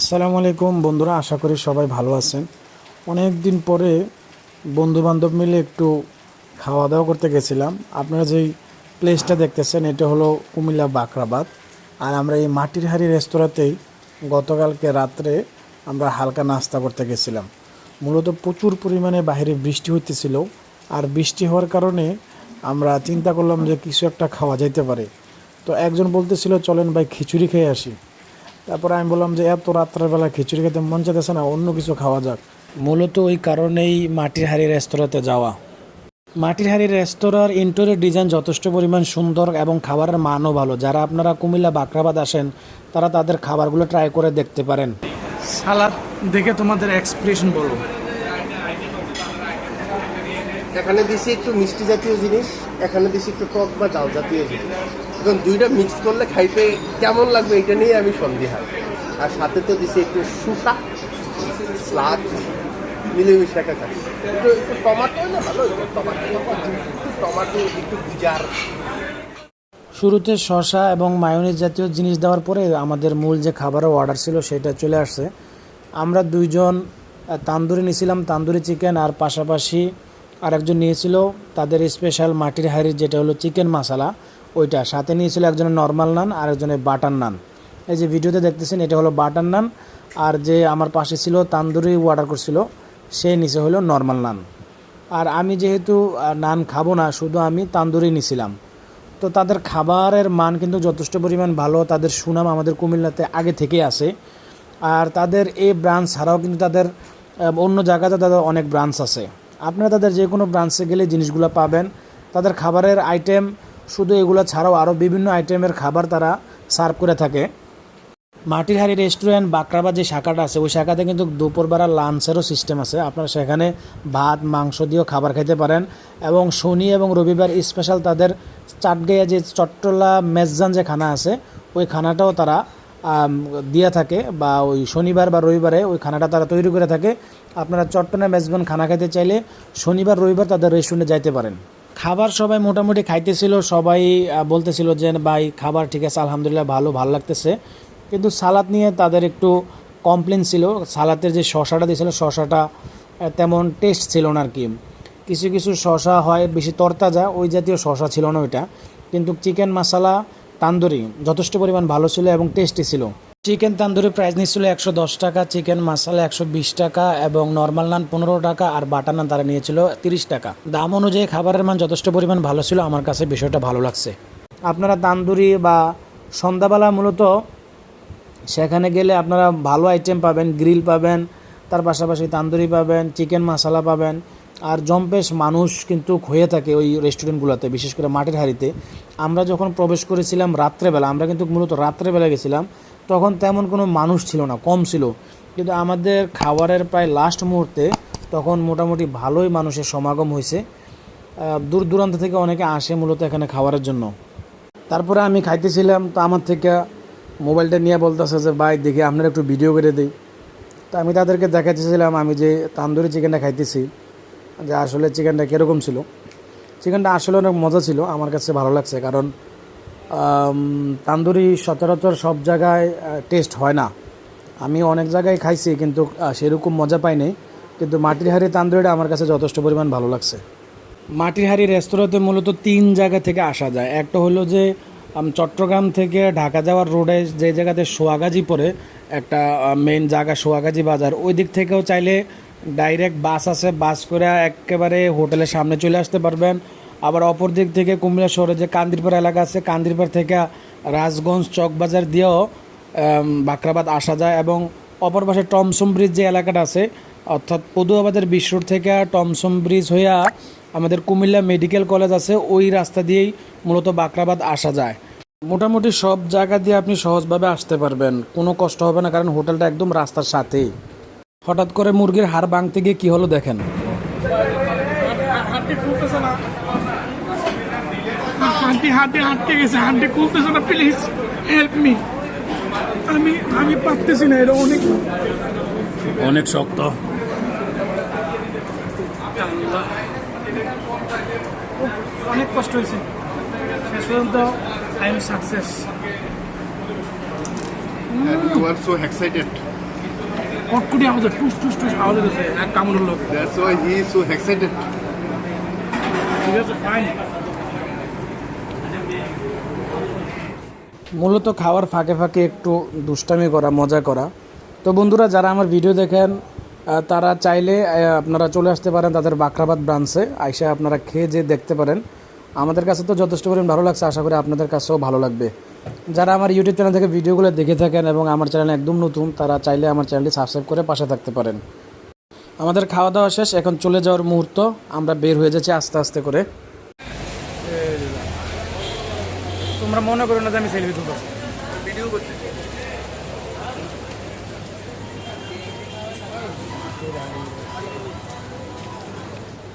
আসসালামু আলাইকুম বন্ধুরা, আশা করি সবাই ভালো আছেন। অনেক দিন পরে বন্ধু বান্ধব মিলে একটু খাওয়া দাওয়া করতে গেছিলাম। আপনারা যেই প্লেসটা দেখতেছেন, এটা হলো কুমিল্লা বাকরাবাদ আর আমরা এই মাটির হাড়ি রেস্তোরাঁতেই গতকালকে রাত্রে আমরা হালকা নাস্তা করতে গেছিলাম। মূলত প্রচুর পরিমাণে বাইরে বৃষ্টি হইতেছিল। আর বৃষ্টি হওয়ার কারণে আমরা চিন্তা করলাম যে কিছু একটা খাওয়া যাইতে পারে। তো একজন বলতেছিল, চলেন ভাই, খিচুড়ি খেয়ে আসি। তারপরে আমি বললাম যে এত রাত্রেবেলা খিচুড়ি খেতে মন চাইতেছে না অন্য কিছু খাওয়া যাক। মূলত ওই কারণেই মাটির হাড়ি রেস্তোরাঁতে যাওয়া। মাটির হাড়ি রেস্তোরাঁর ইন্টোরিয়র ডিজাইন যথেষ্ট পরিমাণ সুন্দর এবং খাবারের মানও ভালো। যারা আপনারা কুমিল্লা বাকরাবাদ আসেন তারা তাদের খাবারগুলো ট্রাই করে দেখতে পারেন। সালাদ দেখে তোমাদের এক্সপ্রেশন বলো। এখানে দিছি একটু মিষ্টি জাতীয় জিনিস এখানে দিছি একটু টক বা জাল জাতীয় জিনিস। এখন দুইটা মিক্স করলে খাইতে কেমন লাগবে এটা নিয়ে আমি সন্দেহান আর সাথে তো দিছি একটু সুসা স্লাদ, মিলেমিশে একটা খাই। একটু একটু টমাটো না ভালো টমাটো টমাটো, একটু গুজার। শুরুতে শশা এবং মায়োনিজ জাতীয় জিনিস দেওয়ার পরে আমাদের মূল যে খাবারের অর্ডার ছিল সেটা চলে আসছে। আমরা দুইজন তান্দুরি নিয়েছিলাম, তান্দুরি চিকেন আর পাশাপাশি আরেকজন নিয়েছিল তাদের স্পেশাল মাটির হাড়ির যেটা হলো চিকেন মশলা ওইটা। সাথে নিয়েছিল একজনের নর্মাল নান আর একজনের বাটার নান এই যে ভিডিওতে দেখতেছেন, এটা হলো বাটার নান আর যে আমার পাশে ছিল, তান্দুরি অর্ডার করছিল সে নিচে হলো নর্মাল নান আর আমি যেহেতু নান খাব না, শুধু আমি তান্দুরি নিছিলাম। তো তাদের খাবারের মান কিন্তু যথেষ্ট পরিমাণ ভালো, তাদের সুনাম আমাদের কুমিল্লাতে আগে থেকেই আছে। আর তাদের এই ব্রাঞ্চ ছাড়াও কিন্তু তাদের অন্য জায়গাতে তাদের অনেক ব্রাঞ্চ আছে। আপনারা তাদের যে কোনো ব্রাঞ্চে গেলে জিনিসগুলো পাবেন। তাদের খাবারের আইটেম শুধু এগুলো ছাড়াও আরও বিভিন্ন আইটেমের খাবার তারা সার্ভ করে থাকে। মাটির হাড়ি রেস্টুরেন্ট বাকরাবাদ যে শাখাটা আছে, ওই শাখাতে কিন্তু দুপুরবেলা লাঞ্চেরও সিস্টেম আছে। আপনারা সেখানে ভাত, মাংস দিয়েও খাবার খেতে পারেন এবং শনি এবং রবিবার স্পেশাল তাদের চাটগাইয়া যে চট্টলা মেজজান যে খানা আছে, ওই খানাটাও তারা দিয়ে থাকে বা ওই শনিবার বা রবিবারে ওই খানাটা তারা তৈরি করে থাকে। আপনারা চট্টনা মেজবান খানা খেতে চাইলে শনিবার, রবিবার তাদের রেস্টুরেন্টে যাইতে পারেন। খাবার সবাই মোটামুটি খাইতেছিল, সবাই বলতেছিল যে, ভাই, খাবার ঠিক আছে, আলহামদুলিল্লাহ ভালো ভালো লাগতেছে। কিন্তু সালাদ নিয়ে তাদের একটু কমপ্লেন ছিল। সালাদের যে শশাটা দিয়েছিল শশাটা তেমন টেস্ট ছিল না আর কি কিছু কিছু শশা হয় বেশি তরতাজা, ওই জাতীয় শশা ছিল না ওইটা। কিন্তু চিকেন মশলা তান্দুরি যথেষ্ট পরিমাণ ভালো ছিল এবং টেস্টি ছিল। চিকেন তান্দুরি প্রাইস নিচ্ছিল একশো দশ টাকা, চিকেন মশলা একশো বিশ টাকা এবং নর্মাল নান পনেরো টাকা আর বাটার নান তারা নিয়েছিল তিরিশ টাকা। দাম অনুযায়ী খাবারের মান যথেষ্ট পরিমাণ ভালো ছিল, আমার কাছে বিষয়টা ভালো লাগছে। আপনারা তান্দুরি বা সন্ধ্যাবেলা মূলত সেখানে গেলে আপনারা ভালো আইটেম পাবেন গ্রিল পাবেন, তার পাশাপাশি তান্দুরি পাবেন, চিকেন মশলা পাবেন। আর জম্পেশ মানুষ কিন্তু হয়ে থাকে ওই রেস্টুরেন্টগুলোতে বিশেষ করে মাটির হাড়িতে। আমরা যখন প্রবেশ করেছিলাম রাত্রেবেলা, আমরা কিন্তু মূলত রাত্রেবেলা গেছিলাম তখন তেমন কোনো মানুষ ছিল না, কম ছিল। কিন্তু আমাদের খাবারের প্রায় লাস্ট মুহূর্তে তখন মোটামুটি ভালোই মানুষের সমাগম হয়েছে। দূর দূরান্ত থেকে অনেকে আসে মূলত এখানে খাবারের জন্য। তারপরে আমি খাইতেছিলাম, তো আমার থেকে মোবাইলটা নিয়ে বলতেছে যে, ভাই, দেখি আপনারা একটু ভিডিও করে দিই। তো আমি তাদেরকে দেখাচ্ছিলাম আমি যে তান্দুরি চিকেনটা খাইতেছি, যে আসলে চিকেনটা কীরকম ছিল। চিকেনটা আসলে অনেক মজা ছিল, আমার কাছে ভালো লাগছে। কারণ তান্দুরি সচরাচর সব জায়গায় টেস্ট হয় না। আমি অনেক জায়গায় খাইছি, কিন্তু সেরকম মজা পাইনি। কিন্তু মাটির হাড়ি তান্দুরিটা আমার কাছে যথেষ্ট পরিমাণ ভালো লাগছে। মাটির হাড়ি রেস্তোরাঁতে মূলত তিন জায়গা থেকে আসা যায়। একটা হলো যে চট্টগ্রাম থেকে ঢাকা যাওয়ার রোডে যে জায়গাতে সোয়াগাজি পড়ে, একটা মেন জায়গা সোয়াগাজি বাজার। ওই দিক থেকেও চাইলে ডাইরেক্ট বাস আছে বাস করে একেবারে হোটেলের সামনে চলে আসতে পারবেন। আবার অপর দিক থেকে কুমিল্লা শহরে যে কান্দিরপাড় এলাকা আছে, কান্দিরপাড় থেকে রাজগঞ্জ চকবাজার দিয়েও বাকরাবাদ আসা যায় এবং অপর পাশে টমসম ব্রিজ যে এলাকাটা আছে, অর্থাৎ পদুয়াবাদের বিশ্ব রোড থেকে টমসম ব্রিজ হইয়া আমাদের কুমিল্লা মেডিকেল কলেজ আছে, ওই রাস্তা দিয়েই মূলত বাকরাবাদ আসা যায়। মোটামুটি সব জায়গা দিয়ে আপনি সহজভাবে আসতে পারবেন, কোনো কষ্ট হবে না, কারণ হোটেলটা একদম রাস্তার সাথেই। হঠাৎ করে মুরগির হাড় ভাঙতে গিয়ে কী হলো দেখেন? না হাড্ডি হাড্ডি আটকে গেছে হাড্ডি খুলতেছে না প্লিজ হেল্প মি আমি আমি পারতেছি না এটা অনেক অনেক শক্ত। অনেক কষ্ট হয়েছে। শেষ পর্যন্ত I am success you are so excited কটকুটি আওয়াজ টুস টুস টুস আওয়াজ হচ্ছে এক কামড়ের লোক। That's why he is so excited ঠিক আছে ফাইন মূলত খাওয়ার ফাঁকে ফাঁকে একটু দুষ্টামি করা, মজা করা। তো বন্ধুরা, যারা আমার ভিডিও দেখেন তারা চাইলে আপনারা চলে আসতে পারেন তাদের বাখরাবাদ ব্রাঞ্চে। আইসা আপনারা খেয়ে যে দেখতে পারেন। আমাদের কাছে তো যথেষ্ট পরিমাণ ভালো লাগছে, আশা করি আপনাদের কাছেও ভালো লাগবে। যারা আমার ইউটিউব চ্যানেল থেকে ভিডিওগুলো দেখে থাকেন এবং আমার চ্যানেল একদম নতুন, তারা চাইলে আমার চ্যানেলটি সাবস্ক্রাইব করে পাশে থাকতে পারেন। আমাদের খাওয়া দাওয়া শেষ, এখন চলে যাওয়ার মুহূর্ত। আমরা বের হয়ে যাচ্ছি আস্তে আস্তে করে। তোমরা মনে করো না যে আমি সেলফি তুলতেছি। ভিডিও করতে।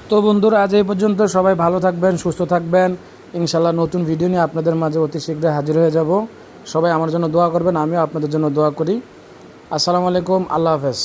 তো বন্ধুরা আজ এই পর্যন্ত সবাই ভালো থাকবেন সুস্থ থাকবেন। ইনশাল্লাহ নতুন ভিডিও নিয়ে আপনাদের মাঝে অতি শীঘ্রই হাজির হয়ে যাব। সবাই আমার জন্য দোয়া করবেন আমিও আপনাদের জন্য দোয়া করি। আসসালামু আলাইকুম আল্লাহ হাফেজ।